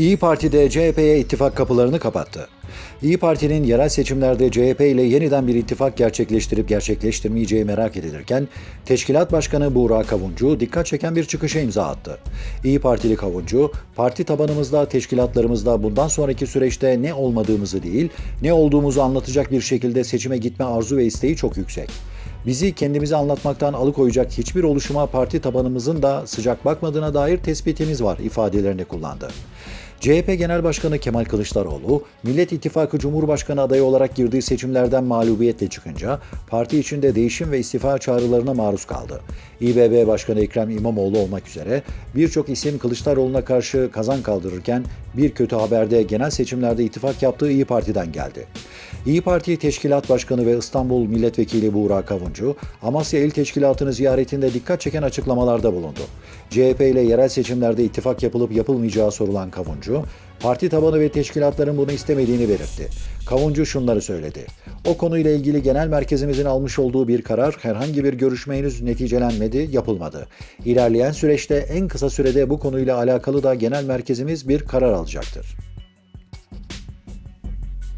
İyi Parti de CHP'ye ittifak kapılarını kapattı. İyi Parti'nin yerel seçimlerde CHP ile yeniden bir ittifak gerçekleştirip gerçekleştirmeyeceği merak edilirken, Teşkilat Başkanı Buğra Kavuncu dikkat çeken bir çıkışa imza attı. İyi Partili Kavuncu, parti tabanımızda, teşkilatlarımızda bundan sonraki süreçte ne olmadığımızı değil, ne olduğumuzu anlatacak bir şekilde seçime gitme arzu ve isteği çok yüksek. Bizi kendimizi anlatmaktan alıkoyacak hiçbir oluşuma parti tabanımızın da sıcak bakmadığına dair tespitimiz var ifadelerini kullandı. CHP Genel Başkanı Kemal Kılıçdaroğlu, Millet İttifakı Cumhurbaşkanı adayı olarak girdiği seçimlerden mağlubiyetle çıkınca parti içinde değişim ve istifa çağrılarına maruz kaldı. İBB Başkanı Ekrem İmamoğlu olmak üzere birçok isim Kılıçdaroğlu'na karşı kazan kaldırırken bir kötü haberde genel seçimlerde ittifak yaptığı İyi Parti'den geldi. İyi Parti Teşkilat Başkanı ve İstanbul Milletvekili Buğra Kavuncu, Amasya İl Teşkilatı'nı ziyaretinde dikkat çeken açıklamalarda bulundu. CHP ile yerel seçimlerde ittifak yapılıp yapılmayacağı sorulan Kavuncu, parti tabanı ve teşkilatların bunu istemediğini belirtti. Kavuncu şunları söyledi. O konuyla ilgili genel merkezimizin almış olduğu bir karar herhangi bir görüşme henüz neticelenmedi, yapılmadı. İlerleyen süreçte en kısa sürede bu konuyla alakalı da genel merkezimiz bir karar alacaktır.